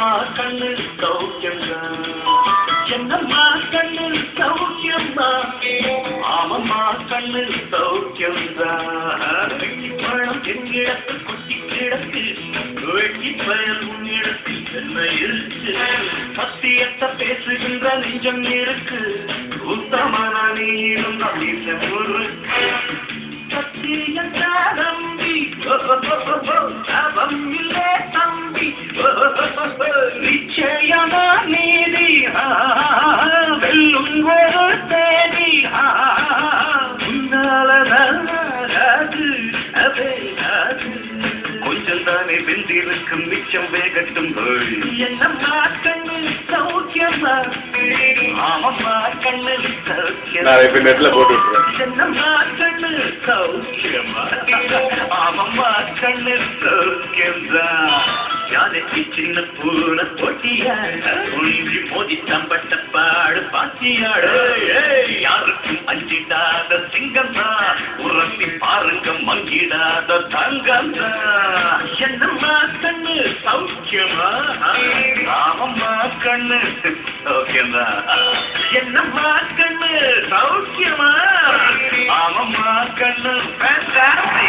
ஆமம்மா கண்ணு சௌக்கியம்தான். என்னம்மா கண்ணு சௌக்கியம்மா ஆமம்மா கண்ணு சௌக்கியம்தான். பழம் எங்கிடத்து குட்டி கிடக்கு வெட்டி பயல் உன்னிடத்தில் என்ன இருக்கு? சத்தியத்தை பேசுகின்ற நெஞ்சம் இருக்கு. உத்தமன கொஞ்சம் தானே வெந்திருக்கும் மிச்சம் வேகட்டும். என்னம்மா கண்ணு சௌக்கியமா? ஆமம்மா கண்ணு சௌக்கியமா? நெட்ல போட்டு என்னம்மா கண்ணு சௌக்கியமா? ஆமம்மா கண்ணு சௌக்கியம்தான் யானைக்கு சின்ன பூனை போட்டியா ஒன்றி மோதி தம்பட்ட பாடு பாட்டியாடு அஞ்சிடாத சிங்கம் தான் உரத்தி பாருங்க மங்கிடாத தங்கம் தான் என்னம்மா கண்ணு? சௌக்கியமா? ஆமம்மா கண்ணு? சௌக்கியம்தான் என்னம்மா கண்ணு? சௌக்கியமா? ஆமம்மா கண்ணு? fantastic